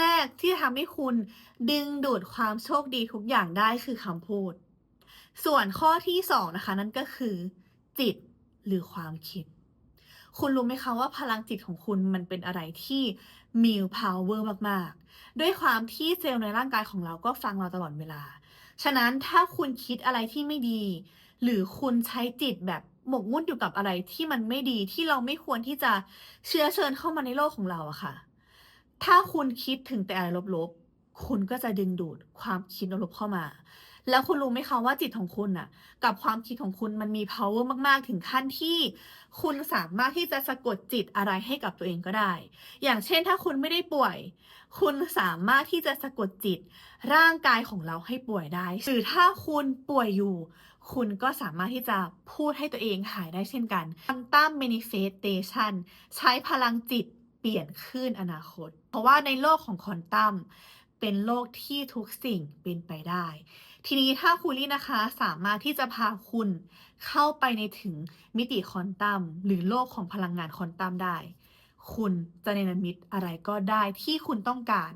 แรกที่ทำให้คุณดึงดูดความโชคดีทุกอย่างได้คือคำพูด ส่วนข้อที่สองนะคะ นั่นก็คือ จิตหรือความคิด คุณรู้ไหมคะว่าพลังจิตของคุณมันเป็นอะไรที่มี power มาก ๆ ด้วยความที่เซลล์ในร่างกายของเราก็ฟังเราตลอดเวลา ฉะนั้นถ้าคุณคิดอะไรที่ไม่ดี หรือคุณใช้จิตแบบหมกมุ่นอยู่กับอะไรที่มันไม่ดีที่เราไม่ควรที่จะเชื้อเชิญเข้ามาในโลกของเราอะค่ะ ถ้าคุณคิดถึงแต่อะไรลบๆ คุณก็จะดึงดูดความคิดลบๆเข้ามา แล้วคุณรู้ไหมคะว่าจิตของคุณน่ะ กับความคิดของคุณมันมี power มากๆ ถึงขั้นที่ คุณสามารถที่จะสะกดจิตอะไรให้กับตัวเองก็ได้ อย่างเช่นถ้าคุณไม่ได้ป่วย คุณสามารถที่จะสะกดจิต ร่างกายของเราให้ป่วยได้ หรือถ้าคุณป่วยอยู่ คุณก็สามารถที่จะพูดให้ตัวเองหายได้เช่นกัน Quantum Manifestation ใช้พลังจิต เปลี่ยนคลื่นอนาคต เพราะว่าในโลกของควอนตัมเป็นโลกที่ทุกสิ่งเป็นไปได้ ทีนี้ถ้าคุณลี่นะคะสามารถที่จะพาคุณเข้าไปในถึงมิติควอนตัมหรือโลกของพลังงานควอนตัมได้ คุณจะเนรมิตอะไรก็ได้ที่คุณต้องการ